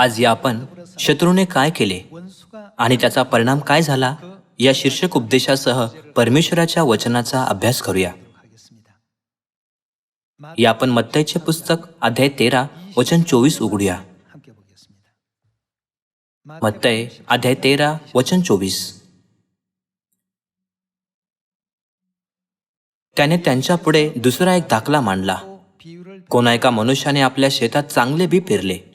आज या आपण शत्रूने काय केले? आणि त्याचा परिणाम काय झाला? या शीर्षक उपदेशासह परमेश्वराच्या वचनाचा अभ्यास करूया. या आपण मत्तयचे पुस्तक अध्याय तेरा वचन चोवीस उघडूया. मत्तय अध्याय तेरा वचन चोवीस. त्याने त्यांच्या पुढे दुसरा एक दाखला मांडला. कोणा एका मनुष्याने आपल्या शेतात चांगले बी पेरले.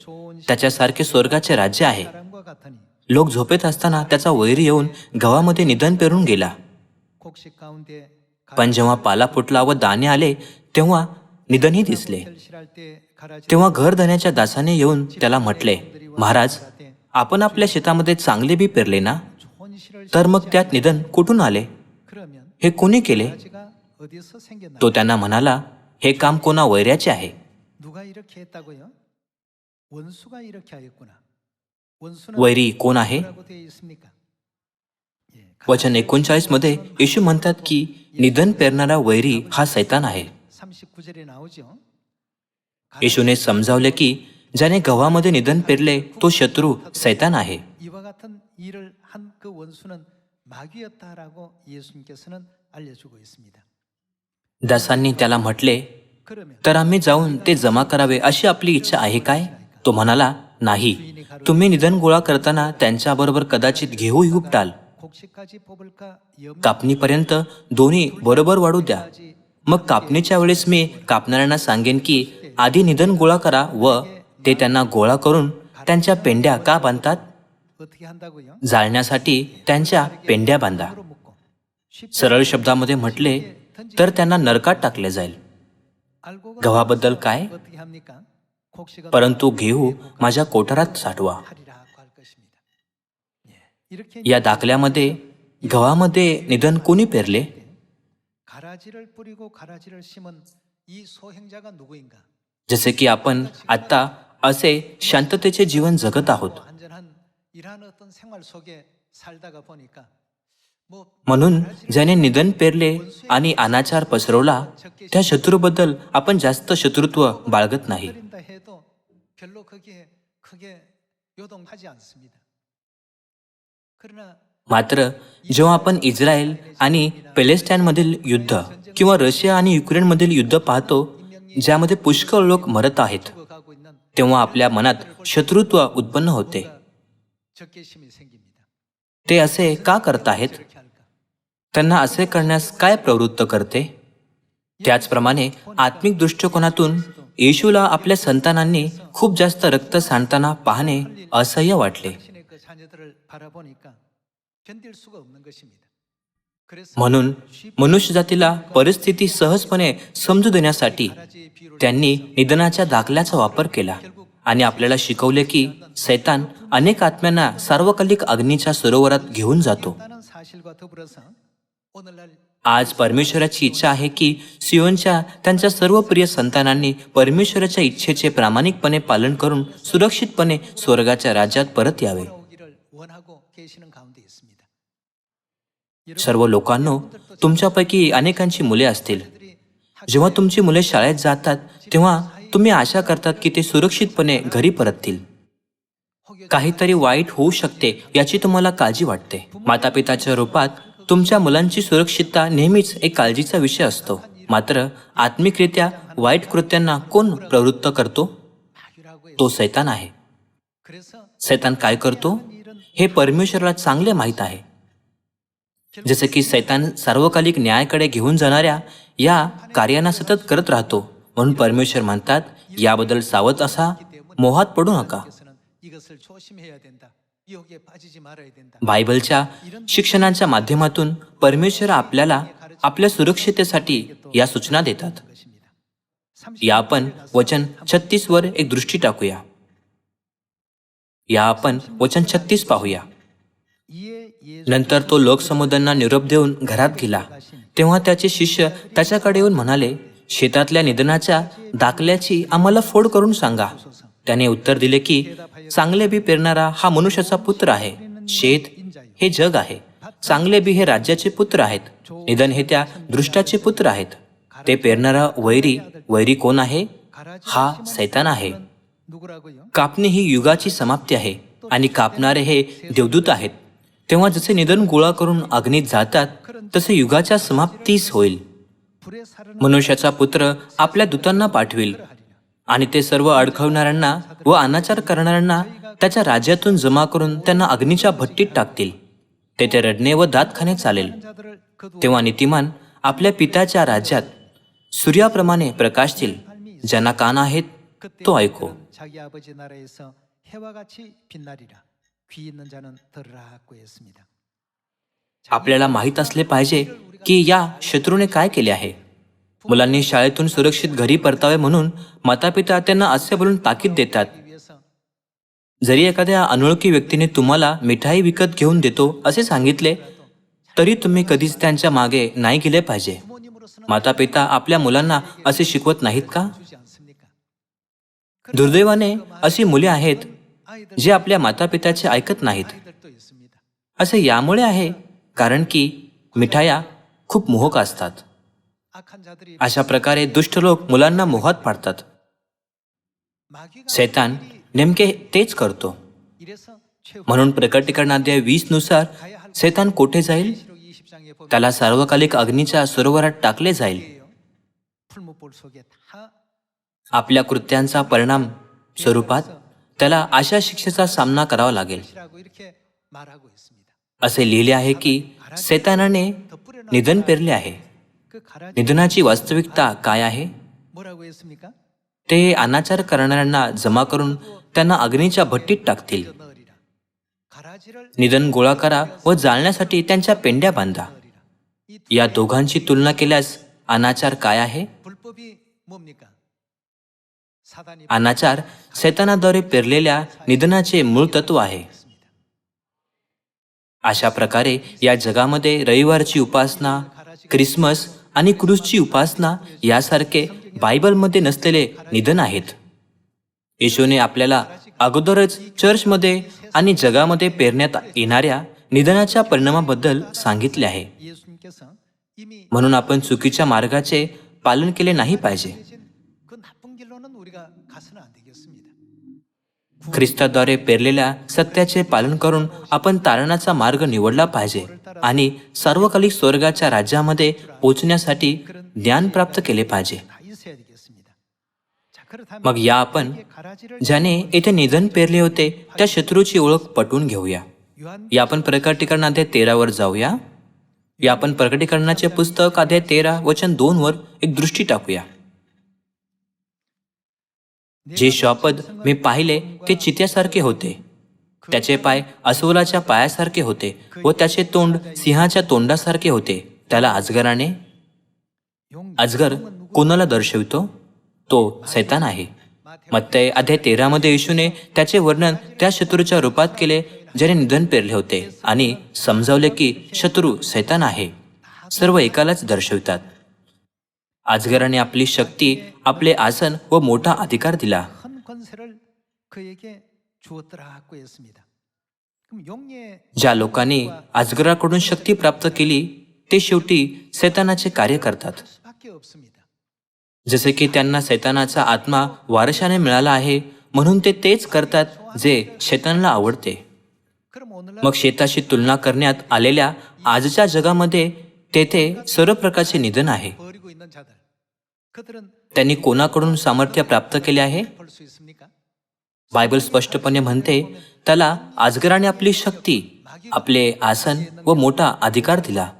त्याच्यासारखे स्वर्गाचे राज्य आहे. लोक झोपेत असताना त्याचा वैरी येऊन गव्हामध्ये निधन पेरून गेला. पण जेव्हा पाला फुटला व दाणे आले तेव्हा निधनही दिसले. तेव्हा घर धन्याच्या दासाने येऊन त्याला म्हटले महाराज आपण आपल्या शेतामध्ये चांगले बी पेरले ना? तर मग त्यात निधन कुठून आले? हे कोणी केले? तो त्यांना म्हणाला हे काम कोणा वैऱ्याचे आहे. वैरी कोण आहे वचन एकोणचाळीसमध्ये येशू म्हणतात की निधन पेरणारा वैरी हा सैतान आहे येशूने समजावले की ज्याने गव्हामध्ये निधन पेरले तो शत्रू सैतान आहे दासांनी त्याला म्हटले तर आम्ही जाऊन ते जमा करावे अशी आपली इच्छा आहे काय तो म्हणाला नाही. तुम्ही निधन गोळा करताना त्यांच्याबरोबर कदाचित घेऊही उपटाल कापणीपर्यंत दोन्ही बरोबर वाढू द्या. मग कापणीच्या वेळेस मी कापणाऱ्यांना सांगेन की आधी निधन गोळा करा व ते त्यांना गोळा करून त्यांच्या पेंड्या का बांधतात? जाळण्यासाठी त्यांच्या पेंड्या बांधा. सरळ शब्दामध्ये म्हटले तर त्यांना नरकात टाकले जाईल. गव्हाबद्दल काय? परंतु घेऊ माझ्या कोठारात साठवा. या दाखल्यामध्ये गव्हामध्ये निधन कोणी पेरले? जसे की आपण आता असे शांततेचे जीवन जगत आहोत. म्हणून ज्याने निधन पेरले आणि अनाचार पसरवला त्या शत्रूबद्दल आपण जास्त शत्रुत्व बाळगत नाही. 별로 거기에 크게 요동하지 않습니다. 그러나 मात्र जेव्हा आपण इस्रायल आणि पॅलेस्टाईनमधील युद्ध किंवा रशिया आणि युक्रेनमधील युद्ध पाहतो ज्यामध्ये पुष्कळ लोक मरत आहेत 죽어가고 있는 तेव्हा आपल्या मनात शत्रुत्व उत्पन्न होते 적개심이 생깁니다. ते असे का करत आहेत 이렇게 할까? त्यांना असे करण्यास काय प्रवृत्त करते त्याचप्रमाणे आत्मिक दृष्टिकोनातून येशूला आपल्या संतानांनी खूप जास्त रक्त सांडताना पाहणे असह्य वाटले. म्हणून मनुष्यजातीला परिस्थिती सहजपणे समजू देण्यासाठी त्यांनी निधनाच्या दाखल्याचा वापर केला आणि आपल्याला शिकवले की सैतान अनेक आत्म्यांना सार्वकालिक अग्नीच्या सरोवरात घेऊन जातो. आज परमेश्वराची इच्छा आहे की सिओनच्या त्यांच्या सर्व प्रिय संतानांनी परमेश्वराच्या इच्छेचे प्रामाणिकपणे पालन करून सुरक्षितपणे स्वर्गाच्या राज्यात परत यावे. सर्व लोकांनो तुमच्यापैकी अनेकांची मुले असतील. जेव्हा तुमची मुले शाळेत जातात तेव्हा तुम्ही आशा करतात की ते सुरक्षितपणे घरी परततील. काहीतरी वाईट होऊ शकते याची तुम्हाला काळजी वाटते. मातापिताच्या रूपात तुमच्या मुलांची सुरक्षितता नेहमीच एक काळजीचा विषय असतो. मात्र आत्मिकरित्या वाईट कृत्यांना कोण प्रवृत्त करतो? तो सैतान आहे. सैतान काय करतो? हे परमेश्वरला चांगले माहीत आहे. जसे की सैतान सार्वकालिक न्यायाकडे घेऊन जाणाऱ्या या कार्यांना सतत करत राहतो. म्हणून परमेश्वर म्हणतात याबद्दल सावध असा मोहात पडू नका. बायबलच्या शिक्षणांच्या माध्यमातून परमेश्वर आपल्याला आपल्या सुरक्षितेसाठी या सूचना देतात. या आपण वचन छत्तीस वर एक दृष्टी टाकूया. या आपण वचन छत्तीस पाहूया. नंतर तो लोकसमुदांना निरोप देऊन घरात गेला. तेव्हा त्याचे शिष्य त्याच्याकडे येऊन म्हणाले शेतातल्या निधनाच्या दाखल्याची आम्हाला फोड करून सांगा. त्याने उत्तर दिले की चांगले बी पेरणारा हा मनुष्याचा पुत्र आहे. शेत हे जग आहे. चांगले बी हे राज्याचे पुत्र आहेत. निधन हे त्या दृष्टाचे पुत्र आहेत. ते पेरणारा वैरी वैरी कोण आहे? हा सैतान आहे. कापणी ही युगाची समाप्ती आहे आणि कापणारे हे देवदूत आहेत. तेव्हा जसे निधन गोळा करून अग्नीत जातात तसे युगाच्या समाप्तीस होईल. मनुष्याचा पुत्र आपल्या दूतांना पाठविल. आणि ते सर्व अडखवणाऱ्यांना व अनाचार करणाऱ्यांना त्याच्या राज्यातून जमा करून त्यांना अग्नीच्या भट्टीत टाकतील. तेथे रडणे व दात खाणे चालेल. तेव्हा नीतिमान आपल्या पित्याच्या राज्यात सूर्याप्रमाणे प्रकाशतील. ज्यांना कान आहेत तो ऐको. आपल्याला माहीत असले पाहिजे की या शत्रूने काय केले आहे? मुलांनी शाळेतून सुरक्षित घरी परतावे म्हणून मातापिता त्यांना असे बोलून ताकीद देतात. जरी एखाद्या अनोळखी व्यक्तीने तुम्हाला मिठाई विकत घेऊन देतो असे सांगितले तरी तुम्ही कधीच त्यांच्या मागे नाही गेले पाहिजे. मातापिता आपल्या मुलांना असे शिकवत नाहीत का? दुर्दैवाने अशी मुले आहेत जे आपल्या मातापित्याचे ऐकत नाहीत. असे यामुळे आहे कारण की मिठाया खूप मोहक असतात. अशा प्रकारे दुष्ट लोक मुलांना मोहात पाडतात. सैतान नेमके तेच करतो. म्हणून प्रकटीकरण वीसनुसार सैतान कोठे जाईल? त्याला सार्वकालिक अग्नीच्या सरोवरात टाकले जाईल. आपल्या कृत्यांचा परिणाम स्वरूपात त्याला अशा शिक्षेचा सामना करावा लागेल. असे लिहिले आहे की सैतानाने निधन पेरले आहे. निधनाची वास्तविकता काय आहे? ते अनाचार करणाऱ्यांना जमा करून त्यांना अग्नीच्या भट्टीत टाकतील. निधन गोळा करा व जाळण्यासाठी त्यांच्या पेंड्या बांधा. या दोघांची तुलना केल्यास अनाचार काय आहे? अनाचार शैतानाद्वारे पेरलेल्या निधनाचे मूळ तत्व आहे. अशा प्रकारे या जगामध्ये रविवारची उपासना क्रिसमस आणि क्रूसची उपासना यासारखे बायबलमध्ये नसलेले निधन आहेत. येशूने आपल्याला अगोदरच चर्चमध्ये आणि जगामध्ये पेरण्यात येणाऱ्या निधनाच्या परिणामाबद्दल सांगितले आहे. म्हणून आपण चुकीच्या मार्गाचे पालन केले नाही पाहिजे. ख्रिस्ताद्वारे पेरलेल्या सत्याचे पालन करून आपण तारणाचा मार्ग निवडला पाहिजे आणि सार्वकालिक स्वर्गाच्या राज्यामध्ये पोचण्यासाठी ज्ञान प्राप्त केले पाहिजे. मग या आपण ज्याने येथे निधन पेरले होते त्या शत्रूची ओळख पटवून घेऊया. या आपण प्रकटीकरण अध्याय तेरावर जाऊया. या आपण प्रकटीकरणाचे पुस्तक अध्याय तेरा वचन दोन वर एक दृष्टी टाकूया. जे श्वापद मी पाहिले ते चित्यासारखे होते. त्याचे पाय अस्वलाच्या पायासारखे होते व त्याचे तोंड सिंहाच्या तोंडासारखे होते. त्याला अजगराने अजगर कोणाला दर्शवितो? तो सैतान आहे. मत्तय अध्याय तेरामध्ये येशूने त्याचे वर्णन त्या शत्रूच्या रूपात केले ज्याने निधन पेरले होते आणि समजावले की शत्रू सैतान आहे. सर्व एकालाच दर्शवितात. अजगराने आपली शक्ती आपले आसन व मोठा अधिकार दिला. ज्या लोकांनी अजगराकडून शक्ती प्राप्त केली ते शेवटी सैतानाचे कार्य करतात. जसे की त्यांना सैतानाचा आत्मा वारशाने मिळाला आहे म्हणून ते तेच करतात जे शैतानला आवडते. मग शेताशी तुलना करण्यात आलेल्या आजच्या जगामध्ये तेथे सर्व प्रकारचे निधन आहे. त्यांनी कोणाकडून सामर्थ्य प्राप्त केले आहे? बायबल स्पष्टपणे म्हणते त्याला आजगराने आपली शक्ती आपले आसन व मोठा अधिकार दिला.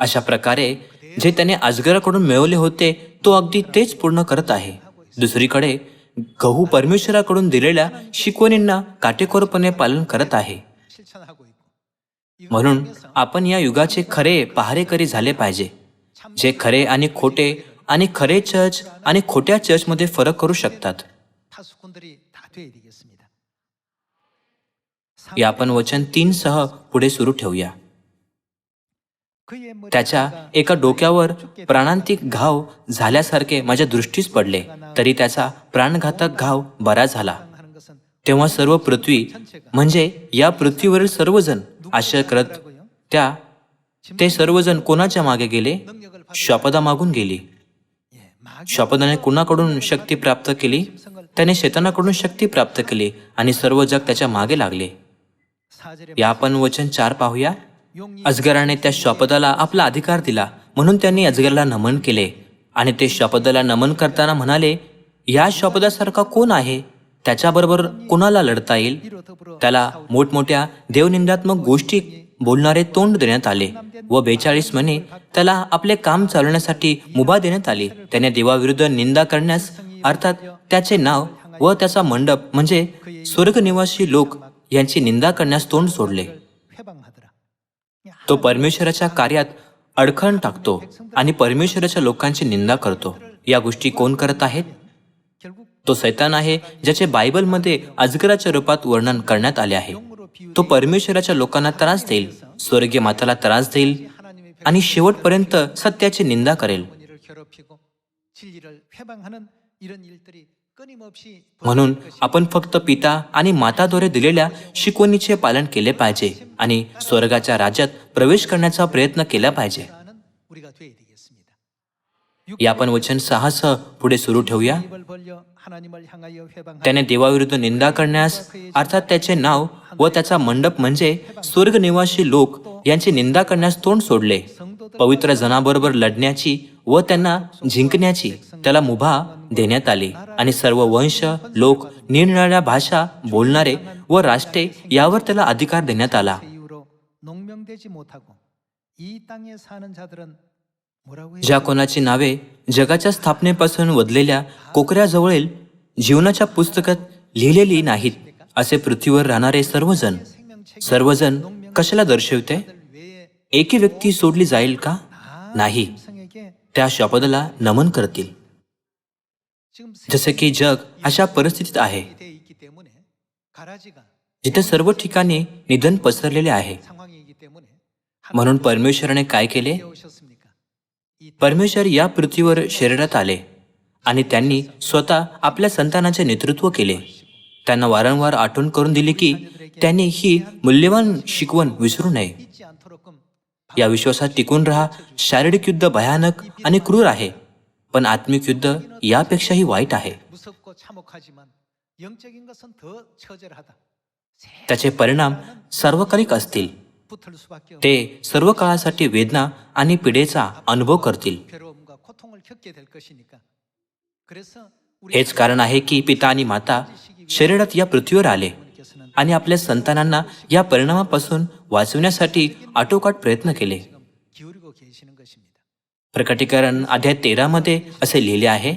अशा प्रकारे जे त्याने आजगराकडून मिळवले होते तो अगदी तेच पूर्ण करत आहे. दुसरीकडे गहू परमेश्वराकडून दिलेल्या शिकवणींना काटेकोरपणे पालन करत आहे. म्हणून आपण या युगाचे खरे पहारेकरी झाले पाहिजे जे खरे आणि खोटे आणि खरे चर्च आणि खोट्या चर्चमध्ये फरक करू शकतात. आपण वचन तीन सह पुढे सुरू ठेवूया. त्याच्या एका डोक्यावर प्राणांतिक घाव झाल्यासारखे माझ्या दृष्टीस पडले तरी त्याचा प्राणघातक घाव बरा झाला. तेव्हा सर्व पृथ्वी म्हणजे या पृथ्वीवरील सर्वजण आश्चर्य करत त्या ते सर्वजण कोणाच्या मागे गेले? शपदा मागून गेली. शपदाने कुणाकडून शक्ती प्राप्त केली? त्याने शेतानाकडून शक्ती प्राप्त केली आणि सर्व जग त्याच्यामागे लागले. या आपण वचन चार पाहूया. अजगराने त्या शपदाला आपला अधिकार दिला म्हणून त्यांनी अजगरला नमन केले. आणि ते शपदाला नमन करताना म्हणाले या शपदासारखा कोण आहे? त्याच्याबरोबर कोणाला लढता येईल? त्याला मोठमोठ्या देवनिंदात्मक गोष्टी बोलणारे तोंड देण्यात आले व बेचाळीस महिने त्याला आपले काम चालवण्यासाठी मुभा देण्यात आली. त्याने देवाविरुद्ध निंदा करण्यास अर्थात त्याचे नाव व त्याचा मंडप म्हणजे स्वर्गनिवासी लोक यांची निंदा करण्यास तोंड सोडले. तो परमेश्वराच्या कार्यात अडखण टाकतो आणि परमेश्वराच्या लोकांची निंदा करतो. या गोष्टी कोण करत आहेत? तो सैतान आहे ज्याचे बायबलमध्ये अजगराच्या रूपात वर्णन करण्यात आले आहे. तो परमेश्वराच्या लोकांना त्रास देईल स्वर्गीय माताला त्रास देईल आणि शेवटपर्यंत सत्याची निंदा करेल. म्हणून आपण फक्त पिता आणि माताद्वारे दिलेल्या शिकवणीचे पालन केले पाहिजे आणि स्वर्गाच्या राज्यात प्रवेश करण्याचा प्रयत्न केला पाहिजे. या आपण वचन सहा सह पुढे सुरू ठेवूया. त्याने देवाविरुद्ध निंदा करण्यास अर्थात त्याचे नाव व त्याचा मंडप म्हणजे स्वर्ग निवासी लोक यांची निंदा करण्यास तोंड सोडले. पवित्र जनाबरोबर लढण्याची व त्यांना जिंकण्याची त्याला मुभा देण्यात आली. आणि सर्व वंश लोक निरनिराळ्या भाषा बोलणारे व राष्ट्रे यावर त्याला अधिकार देण्यात आला. ज्या कोणाची नावे जगाच्या स्थापनेपासून वदलेल्या कोकऱ्याजवळील जीवनाच्या पुस्तकात लिहिलेली नाहीत असे पृथ्वीवर राहणारे सर्वजण. सर्वजण कशाला दर्शविते? एकी व्यक्ती सोडली जाईल का? नाही. त्या शपदला नमन करतील. जसे की जग अशा परिस्थितीत आहे. जिथे सर्व ठिकाणी निधन पसरलेले आहे. म्हणून परमेश्वराने काय केले? परमेश्वर या पृथ्वीवर शरीरात आले आणि त्यांनी स्वतः आपल्या संतानाचे नेतृत्व केले. त्यांना वारंवार आठवण करून दिली की त्यांनी ही मूल्यवान शिकवण विसरू नये. या विश्वासात टिकून राहा. शारीरिक युद्ध भयानक आणि क्रूर आहे पण आत्मिक युद्ध यापेक्षाही वाईट आहे. त्याचे परिणाम सर्वकालिक असतील. ते सर्व काळासाठी वेदना आणि पिढेचा अनुभव करतील. हेच कारण आहे की पिता आणि माता शरीरात या पृथ्वीवर आले आणि आपल्या संतानांना या परिणामापासून वाचवण्यासाठी आटोकाट प्रयत्न केले. प्रकटीकरण अध्याय तेरामध्ये असे लिहिले आहे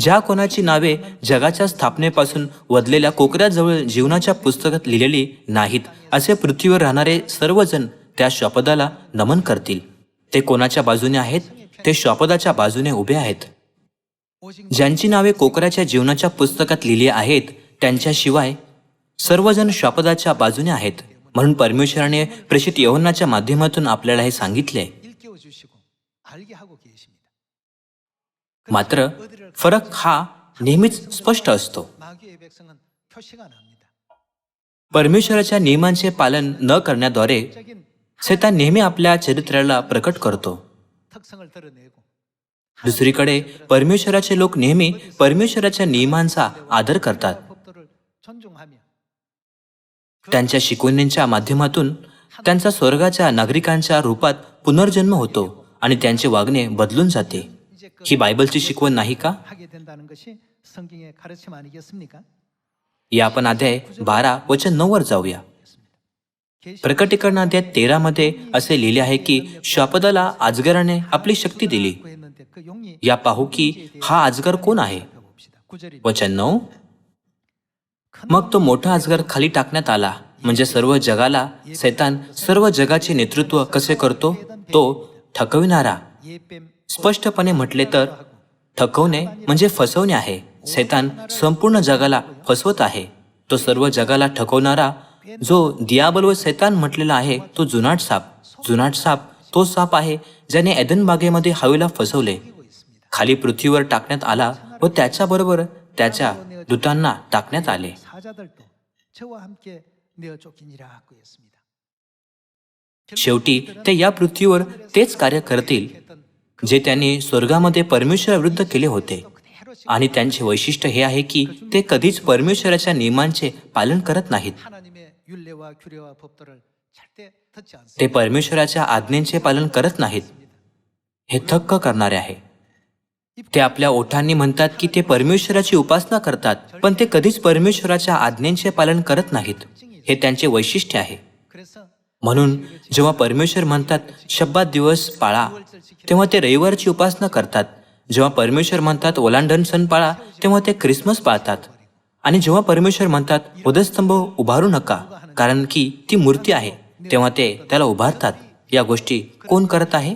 ज्या कोणाची नावे जगाच्या स्थापनेपासून वदलेल्या कोकऱ्याजवळ जीवनाच्या पुस्तकात लिहिलेली नाहीत असे पृथ्वीवर राहणारे सर्वजण त्या शपदाला नमन करतील. ते कोणाच्या बाजूने आहेत? ते शपदाच्या बाजूने उभे आहेत. ज्यांची नावे कोकऱ्याच्या जीवनाच्या पुस्तकात लिहिली आहेत त्यांच्याशिवाय सर्वजण शपदाच्या बाजूने आहेत. म्हणून परमेश्वराने प्रेषित यवनाच्या माध्यमातून आपल्याला हे सांगितले मात्र फरक हा नेहमीच स्पष्ट असतो. परमेश्वराच्या नियमांचे पालन न करण्याद्वारे सैतान नेहमी आपल्या चरित्राला प्रकट करतो. दुसरीकडे परमेश्वराचे लोक नेहमी परमेश्वराच्या नियमांचा आदर करतात. त्यांच्या शिकवणींच्या माध्यमातून त्यांचा स्वर्गाच्या नागरिकांच्या रूपात पुनर्जन्म होतो आणि त्यांचे वागणे बदलून जाते. ही बायबलची शिकवण नाही का या आपण अध्याय बारा वचन नऊ वर जाऊया प्रकटीकरण अध्याय तेरा मध्ये असे लिहिले आहे की शपदाला आजगराने आपली शक्ती दिली या पाहू की हा आजगर कोण आहे वचन नऊ मग तो मोठा आजगर खाली टाकण्यात आला म्हणजे सर्व जगाला सैतान सर्व जगाचे नेतृत्व कसे करतो तो थकविणारा स्पष्टपणे म्हटले तर थकवणे म्हणजे फसवणे आहे. सैतान संपूर्ण जगाला फसवत आहे. तो सर्व जगाला ठकवणारा जो दियाबल व सैतान म्हटलेला आहे तो जुनाट साप. जुनाट साप तो साप आहे ज्याने ऐदन बागेमध्ये हवेला फसवले. खाली पृथ्वीवर टाकण्यात आला व त्याच्याबरोबर त्याच्या दूतांना टाकण्यात आले. शेवटी ते या पृथ्वीवर तेच कार्य करतील. जे त्यांनी स्वर्गामध्ये परमेश्वराविरुद्ध केले होते. आणि त्यांचे वैशिष्ट्य हे आहे की ते कधीच परमेश्वराच्या नियमांचे पालन करत नाहीत. ते परमेश्वराच्या आज्ञेचे पालन करत नाहीत. हे थक्क करणारे आहे. ते आपल्या ओठांनी म्हणतात की ते परमेश्वराची उपासना करतात पण ते कधीच परमेश्वराच्या आज्ञांचे पालन करत नाहीत. हे त्यांचे वैशिष्ट्य आहे. म्हणून जेव्हा परमेश्वर म्हणतात शब्दात दिवस पाळा तेव्हा ते रविवारची उपासना करतात. जेव्हा परमेश्वर म्हणतात ओलांडन सण पाळा तेव्हा ते क्रिसमस पाळतात. आणि जेव्हा परमेश्वर म्हणतात उदस्तंभ उभारू नका कारण की ती मूर्ती आहे तेव्हा ते त्याला उभारतात. या गोष्टी कोण करत आहे?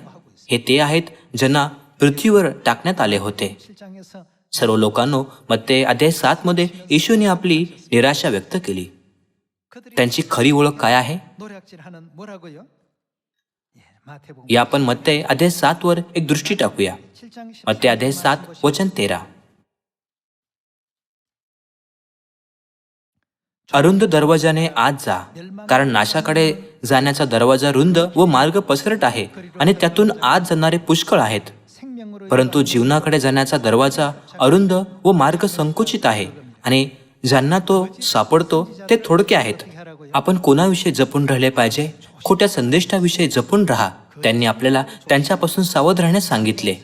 हे ते आहेत ज्यांना पृथ्वीवर टाकण्यात आले होते. सर्व लोकांनो मग ते अध्याय सातमध्ये येशूने आपली निराशा व्यक्त केली. त्यांची खरी ओळख काय आहे? या आपण मत्ते अध्याय सात वर एक दृष्टी टाकूया. मत्ते अध्याय सात वचन तेरा. अरुंद दरवाजाने आत जा कारण नाशाकडे जाण्याचा दरवाजा रुंद व मार्ग पसरट आहे आणि त्यातून आत जाणारे पुष्कळ आहेत. परंतु जीवनाकडे जाण्याचा दरवाजा अरुंद व मार्ग संकुचित आहे आणि ज्यांना तो सापडतो ते थोडके आहेत. आपण कोणाविषयी जपून राहिले पाहिजे? खोट्या संदेष्टाविषयी जपून राहा. त्यांनी आपल्याला त्यांच्यापासून सावध राहण्यास सांगितले.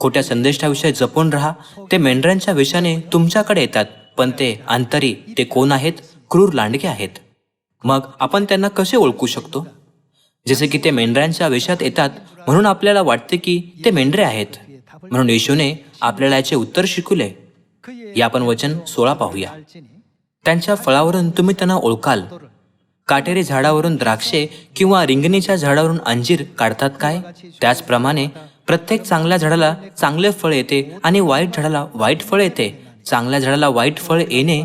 खोट्या संदेष्टाविषयी जपून राहा. ते मेंढऱ्यांच्या विषाने तुमच्याकडे येतात पण ते अंतरी ते कोण आहेत? क्रूर लांडगे आहेत. मग आपण त्यांना कसे ओळखू शकतो? जसे की ते मेंढऱ्यांच्या वेशात येतात म्हणून आपल्याला वाटते की ते मेंढरे आहेत. म्हणून येशूने आपल्याला याचे उत्तर शिकवले. यापण वचन सोळा पाहूया. त्यांच्या फळावरून तुम्ही त्यांना ओळखाल. काटेरी झाडावरून द्राक्षे किंवा रिंगणीच्या झाडावरून अंजीर काढतात काय? त्याचप्रमाणे प्रत्येक चांगल्या झाडाला चांगले फळ येते आणि वाईट झाडाला वाईट फळ येते. चांगल्या झाडाला वाईट फळ येणे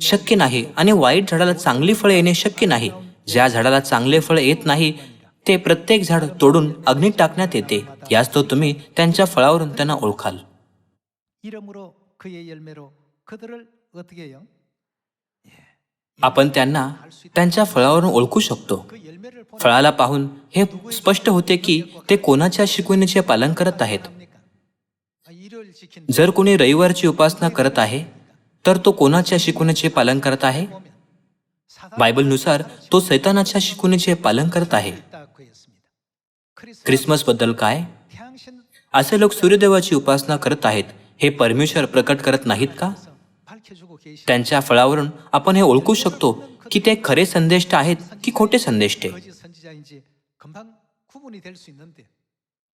शक्य नाही आणि वाईट झाडाला चांगली फळ येणे शक्य नाही. ज्या झाडाला चांगले फळ येत नाही ते प्रत्येक झाड तोडून अग्नीत टाकण्यात येते. याच तो तुम्ही त्यांच्या फळावरून त्यांना ओळखाल. आपण त्यांना त्यांच्या फळावरून ओळखू शकतो. फळाला पाहून हे स्पष्ट होते की ते कोणाच्या शिकवणीचे पालन करत आहेत? जर कोणी रविवारची उपासना करत आहे तर तो कोणाच्या शिकवणीचे पालन करत आहे? बायबलनुसार तो सैतानाच्या शिकवणीचे पालन करत आहे. क्रिसमसबद्दल काय? असे लोक सूर्यदेवाची उपासना करत आहेत हे परमेश्वर प्रकट करत नाहीत का? त्यांच्या फळावरून आपण हे ओळखू शकतो की ते खरे संदेष्ट आहेत की खोटे संदेष्ट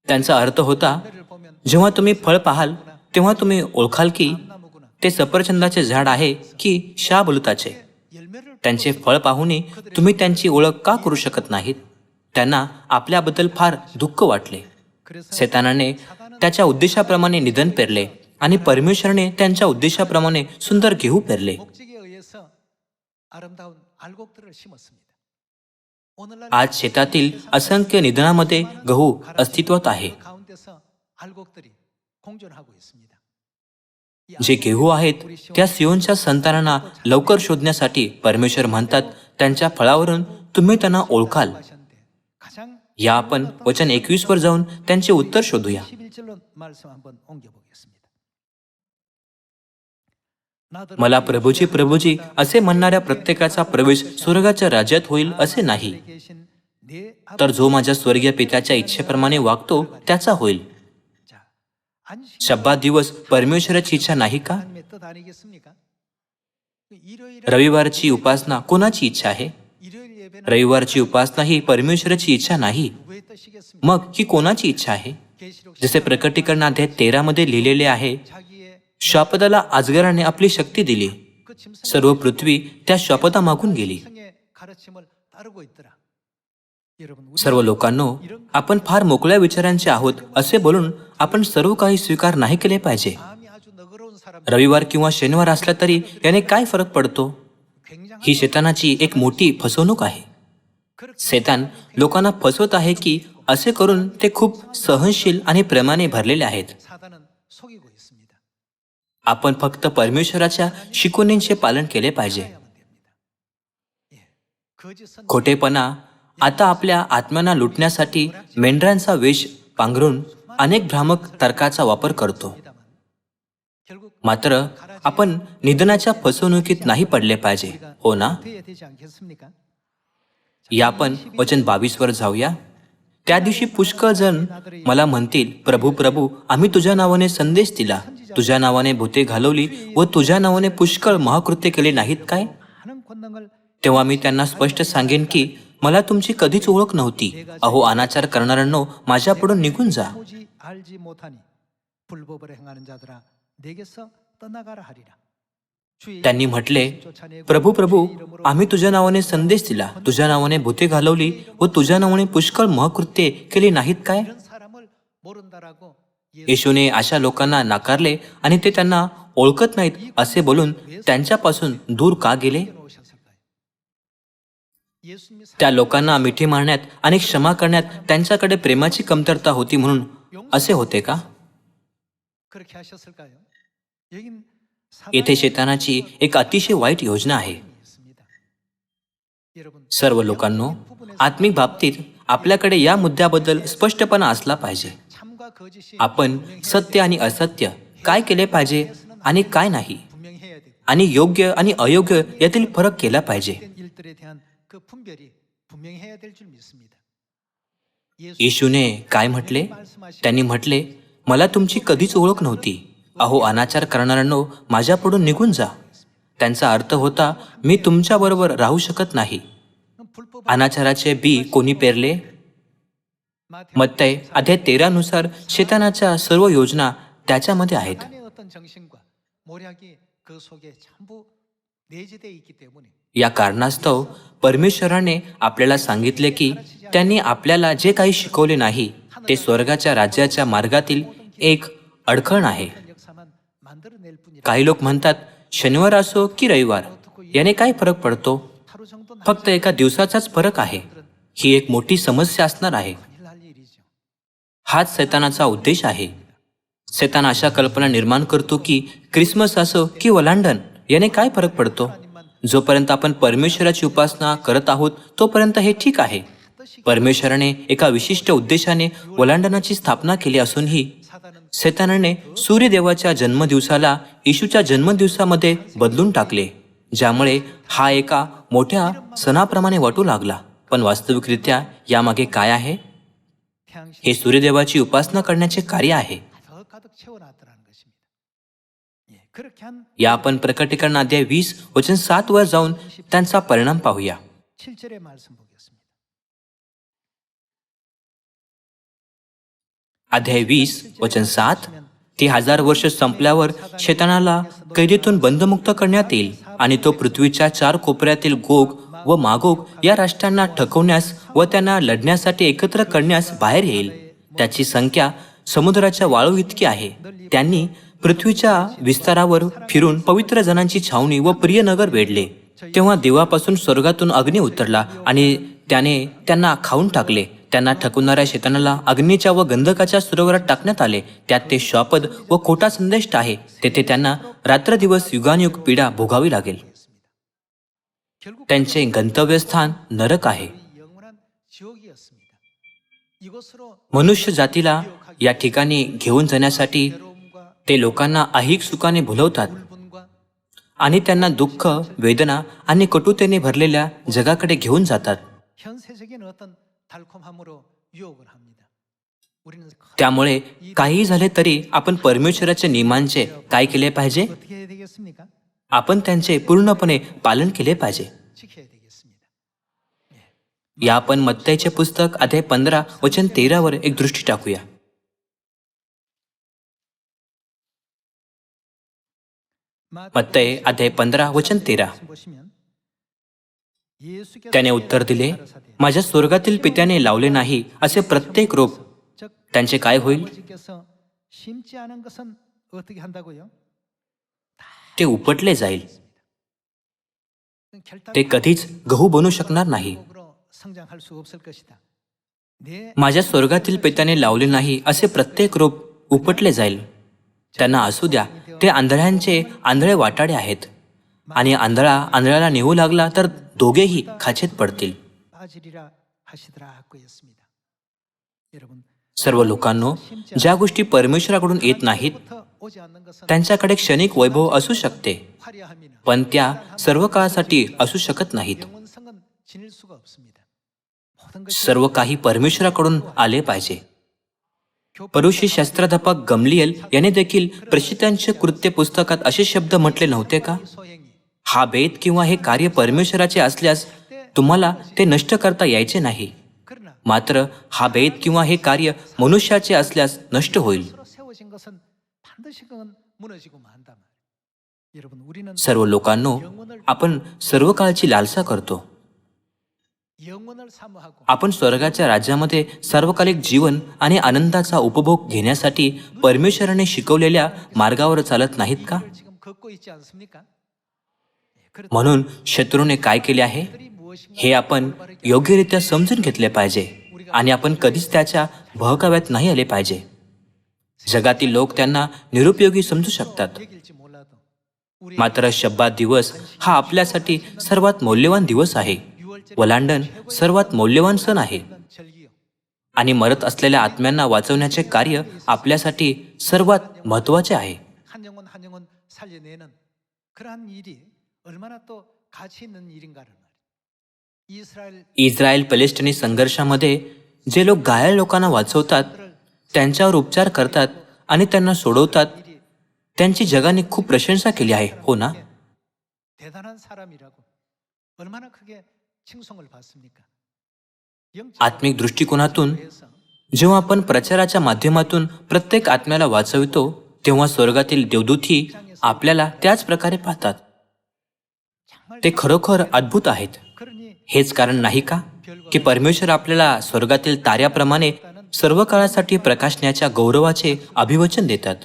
त्यांचा अर्थ होता जेव्हा तुम्ही फळ पाहाल तेव्हा तुम्ही ओळखाल की ते सफरचंदाचे झाड आहे की शाहबलुताचे त्यांचे फळ पाहूनही तुम्ही त्यांची ओळख का करू शकत नाहीत? त्यांना आपल्याबद्दल फार दुःख वाटले. सेतानाने त्याच्या उद्देशाप्रमाणे निधन पेरले. आणि परमेश्वरने त्यांच्या उद्देशाप्रमाणे सुंदर घेऊ पेरले. आज शेतातील असंख्य निधनामध्ये गहू अस्तित्वात आहे. जे गेहू आहेत त्या सिओनच्या संतानांना लवकर शोधण्यासाठी परमेश्वर म्हणतात त्यांच्या फळावरून तुम्ही त्यांना ओळखाल. या आपण वचन एकवीस वर जाऊन त्यांचे उत्तर शोधूया. मला प्रभूजी प्रभूजी असे म्हणणाऱ्या प्रत्येकाचा प्रवेश स्वर्गाच्या राज्यात होईल असे नाही. तर जो माझ्या स्वर्गीय पित्याच्या इच्छेप्रमाणे वागतो त्याचा होईल. शब्दा दिवस परमेश्वराची इच्छा नाही का? रविवारची उपासना कोणाची इच्छा आहे? रविवारची उपासना ही परमेश्वराची इच्छा नाही. मग ही कोणाची इच्छा आहे? जसे प्रकटीकरण अध्याय तेरा मध्ये लिहिलेले आहे शापदाला आजगराने आपली शक्ती दिली. सर्व पृथ्वी त्या शपथामागून गेली. सर्व लोकांनो आपण फार मोकळ्या विचारांचे आहोत असे बोलून आपण सर्व काही स्वीकार नाही केले पाहिजे. रविवार किंवा शनिवार असला तरी याने काय फरक पडतो? ही शेतानाची एक मोठी फसवणूक आहे. शेतान लोकांना फसवत आहे की असे करून ते खूप सहनशील आणि प्रेमाने भरलेले आहेत. आपण फक्त परमेश्वराच्या शिकवणींचे पालन केले पाहिजे. खोटेपणा आता आपल्या आत्म्यांना लुटण्यासाठी मेंढरांचा वेश पांघरून अनेक भ्रामक तर्काचा वापर करतो. मात्र आपण निधनाच्या फसवणुकीत नाही पडले पाहिजे हो ना? या आपण वचन बावीस वर जाऊया. त्या दिवशी पुष्कळ जण मला म्हणतील प्रभू प्रभू आम्ही तुझ्या नावाने संदेश दिला. तुझ्या नावाने भूते घालवली व तुझ्या नावाने पुष्कळ महाकृत्य केले नाहीत काय? तेव्हा मी त्यांना स्पष्ट सांगेन की मला तुमची कधीच ओळख नव्हती. अहो अनाचार करणाऱ्यांनो माझ्यापुढून निघून जा. त्यांनी म्हटले प्रभू प्रभू आम्ही तुझ्या नावाने संदेश दिला. तुझ्या नावाने भूते घालवली व तुझ्या नावाने पुष्कळ महकृत्य केली नाहीत काय? येशूने अशा लोकांना नाकारले आणि ते त्यांना ओळखत नाहीत असे बोलून त्यांच्यापासून दूर का गेले? त्या लोकांना मिठी मारण्यात आणि क्षमा करण्यात त्यांच्याकडे प्रेमाची कमतरता होती म्हणून असे होते का? येथे शेतानाची एक अतिशय वाईट योजना आहे. सर्व लोकांनो आत्मिक बाबतीत आपल्याकडे या मुद्द्याबद्दल स्पष्टपणा असला पाहिजे. आपण सत्य आणि असत्य काय केले पाहिजे आणि काय नाही? आणि योग्य आणि अयोग्य यातील फरक केला पाहिजे. येशूने काय म्हटले? त्यांनी म्हटले मला तुमची कधीच ओळख नव्हती. अहो अनाचार करणाऱ्यांनो माझ्याकडून निघून जा. त्यांचा अर्थ होता मी तुमच्याबरोबर राहू शकत नाही. अनाचाराचे बी कोणी पेरले? मत्तय अध्याय तेरानुसार शेतानाच्या सर्व योजना त्याच्यामध्ये आहेत. या कारणास्तव परमेश्वराने आपल्याला सांगितले की त्यांनी आपल्याला जे काही शिकवले नाही ते स्वर्गाच्या राज्याच्या मार्गातील एक अडखण आहे. काही लोक म्हणतात शनिवार असो की रविवार याने काय फरक पडतो? फक्त एका दिवसाचाच फरक आहे. ही एक मोठी समस्या असणार आहे. हाच सैतानाचा उद्देश आहे. सैतान अशा कल्पना निर्माण करतो की क्रिसमस असो की वलांडन याने काय फरक पडतो? जोपर्यंत आपण परमेश्वराची उपासना करत आहोत तोपर्यंत हे ठीक आहे. परमेश्वराने एका विशिष्ट उद्देशाने वलांडनाची स्थापना केली असूनही सैतानाने सूर्यदेवाच्या जन्मदिवसाला येशूच्या जन्मदिवसामध्ये बदलून टाकले ज्यामुळे हा एका मोठ्या सणाप्रमाणे वाटू लागला. पण वास्तविकरित्या यामागे काय आहे? हे सूर्यदेवाची उपासना करण्याचे कार्य आहे. या आपण प्रकटीकरण अध्याय वीस वचन सात वर जाऊन त्यांचा परिणाम पाहूया. अध्याय वीस वचन सात ते हजार वर्ष संपल्यावर शेतानाला कैदेतून बंदमुक्त करण्यात येईल आणि तो पृथ्वीच्या चार कोपऱ्यातील गोग व मागोग या राष्ट्रांना ठकवण्यास व त्यांना लढण्यासाठी एकत्र करण्यास बाहेर येईल. त्याची संख्या समुद्राच्या वाळू इतकी आहे. त्यांनी पृथ्वीच्या विस्तारावर फिरून पवित्र जनांची छावणी व प्रिय नगर वेढले. तेव्हा देवापासून स्वर्गातून अग्नी उतरला आणि त्याने त्यांना खाऊन टाकले. त्यांना ठकवणाऱ्या शेतानाला अग्नीच्या व गंधकाच्या सरोवरात टाकण्यात आले. त्यात ते श्वापद व खोटा संदेश आहे. तेथे त्यांना रात्रदिवस युगानयुग पीडा भोगावी लागेल. त्यांचे गंतव्यस्थान नरक आहे. मनुष्य जातीला या ठिकाणी घेऊन जाण्यासाठी ते लोकांना अहिक सुखाने भुलवतात आणि त्यांना दुःख वेदना आणि कटुतेने भरलेल्या जगाकडे घेऊन जातात. त्यामुळे काही झाले तरी आपण परमेश्वराच्या नियमांचे काय केले पाहिजे? आपण त्यांचे पूर्णपणे पालन केले पाहिजे. या आपण मत्तयचे पुस्तक अध्याय पंधरा वचन तेरावर एक दृष्टी टाकूया. मत्तय अध्याय पंधरा वचन तेरा. त्याने उत्तर दिले माझ्या स्वर्गातील पित्याने लावले नाही असे प्रत्येक रोप. त्यांचे काय होईल? ते उपटले जाईल. ते कधीच गहू बनू शकणार नाही. माझ्या स्वर्गातील पित्याने लावले नाही असे प्रत्येक रोप उपटले जाईल. त्यांना असू द्या ते आंधळ्यांचे आंधळे वाटाडे आहेत. आणि आंधळा आंधळ्याला नेऊ लागला तर दोघेही खाचेत पडतील. सर्व लोकांनो ज्या गोष्टी परमेश्वराकडून येत नाहीत त्यांच्याकडे क्षणिक वैभव असू शकते पण त्या सर्व काळासाठी असू शकत नाहीत. सर्व काही परमेश्वराकडून आले पाहिजे. परुषी शास्त्राध्यापक गमलियल याने देखील प्रशितांचे कृत्य पुस्तकात असे शब्द म्हटले नव्हते का? हा भेद किंवा हे कार्य परमेश्वराचे असल्यास तुम्हाला ते नष्ट करता यायचे नाही. मात्र हा भेद किंवा हे कार्य मनुष्याचे असल्यास नष्ट होईल. सर्व लोकांनो आपण सर्व काळची लालसा करतो. आपण स्वर्गाच्या राज्यामध्ये सार्वकालिक जीवन आणि आनंदाचा उपभोग घेण्यासाठी परमेश्वराने शिकवलेल्या मार्गावर चालत नाहीत का? म्हणून शत्रूने काय केले आहे? हे आपण योग्यरित्या समजून घेतले पाहिजे आणि आपण कधीच त्याच्या बहकाव्यात नाही आले पाहिजे जगातील लोक त्यांना निरुपयोगी समजू शकतात 얘기일지 몰라도 우리 मात्र शब्दात दिवस हा आपल्यासाठी सर्वात मौल्यवान दिवस आहे वलांडन सर्वात मौल्यवान सण आहे 절기요. आणि मरत असलेल्या आत्म्यांना वाचवण्याचे कार्य आपल्यासाठी सर्वात महत्वाचे आहे 한 영혼 한 영혼 살려내는 그러한 일이 얼마나 또 가치 있는 일인가를 말이에요. 이스라엘 इस्रायल पॅलेस्टिनी संघर्षामध्ये जे लोक घायल लोकांना वाचवतात त्यांच्यावर उपचार करतात आणि त्यांना सोडवतात त्यांची जगाने खूप प्रशंसा केली आहे हो ना? आत्मिक दृष्टिकोनातून जेव्हा आपण प्रचाराच्या माध्यमातून प्रत्येक आत्म्याला वाचवितो तेव्हा स्वर्गातील देवदूती आपल्याला त्याच प्रकारे पाहतात. ते खरोखर अद्भुत आहेत. हेच कारण नाही का? की परमेश्वर आपल्याला स्वर्गातील ताऱ्याप्रमाणे सर्व काळासाठी प्रकाशण्याच्या गौरवाचे अभिवचन देतात.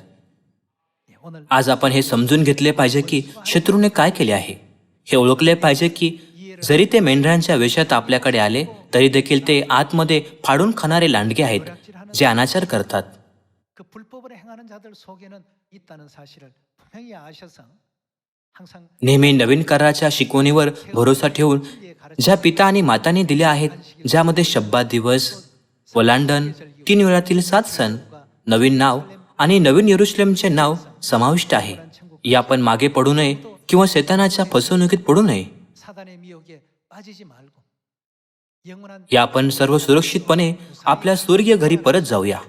आज आपण हे समजून घेतले पाहिजे की शत्रूने काय केले आहे. हे ओळखले पाहिजे की जरी ते मेंढरांच्या वेशात आपल्याकडे आले तरी देखील ते आतमध्ये फाडून खाणारे लांडगे आहेत जे अनाचार करतात. नेहमी नवीन कराच्या शिकवणीवर भरोसा ठेवून ज्या पिता आणि माताने दिल्या आहेत ज्यामध्ये शब्दात दिवस वलांडन तीन वेळातील सात सण नवीन नाव आणि नवीन युरुश्लेमचे नाव समाविष्ट आहे. या पण मागे पडू नये किंवा शैतानाच्या फसवणुकीत पडू नये. या आपण सर्व सुरक्षितपणे आपल्या स्वर्गीय घरी परत जाऊया.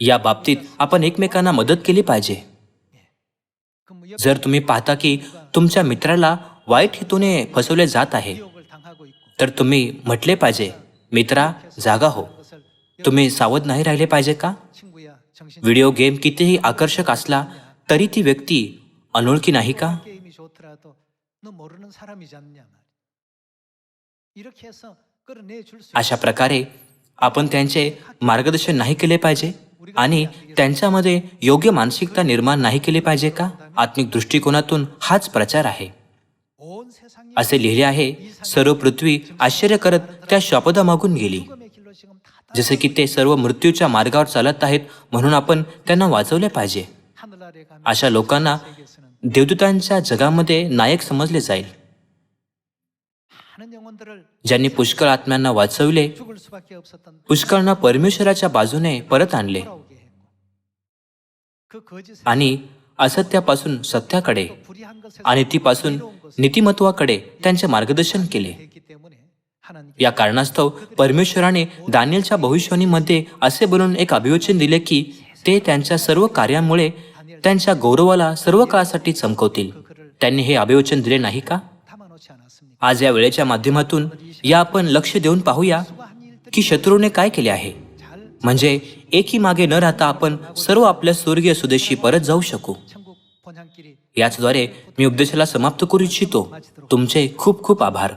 या बाबतीत आपण एकमेकांना मदत केली पाहिजे. जर तुम्ही पाहता की तुमच्या मित्राला वाईट हेतूने फसवले जात आहे तर तुम्ही म्हटले पाहिजे मित्रा जागा हो. तुम्ही सावध नाही राहिले पाहिजे का? व्हिडिओ गेम कितीही आकर्षक असला तरी ती व्यक्ती अनोळखी नाही का? अशा प्रकारे आपण त्यांचे मार्गदर्शन नाही केले पाहिजे? आणि त्यांच्यामध्ये योग्य मानसिकता निर्माण नाही केली पाहिजे का? आत्मिक दृष्टिकोनातून हाच प्रचार आहे. असे लिहिले आहे सर्व पृथ्वी आश्चर्य करत त्या शपथामागून गेली. जसे की ते सर्व मृत्यूच्या मार्गावर चालत आहेत म्हणून आपण त्यांना वाचवले पाहिजे. अशा लोकांना देवदूतांच्या जगामध्ये नायक समजले जाईल. ज्यांनी पुष्कळ आत्म्यांना वाचवले पुष्कळना परमेश्वराच्या बाजूने परत आणले. आणि असत्यापासून सत्याकडे आणि तीपासून नीतिमत्वाकडे त्यांचे मार्गदर्शन केले. या कारणास्तव परमेश्वराने दानियलच्या भविष्यवाणीमध्ये असे बोलून एक अभिवचन दिले की ते त्यांच्या सर्व कार्यामुळे त्यांच्या गौरवाला सर्व काळासाठी चमकवतील. त्यांनी हे अभिवचन दिले नाही का? आज या वेळेच्या माध्यमातून या आपण लक्ष देऊन पाहूया की शत्रूने काय केले आहे. म्हणजे एकी मागे न राहता आपण सर्व आपल्या स्वर्गीय स्वदेशी परत जाऊ शकू. याचद्वारे मी उपदेशाला समाप्त करू इच्छितो. तुमचे खूप खूप आभार.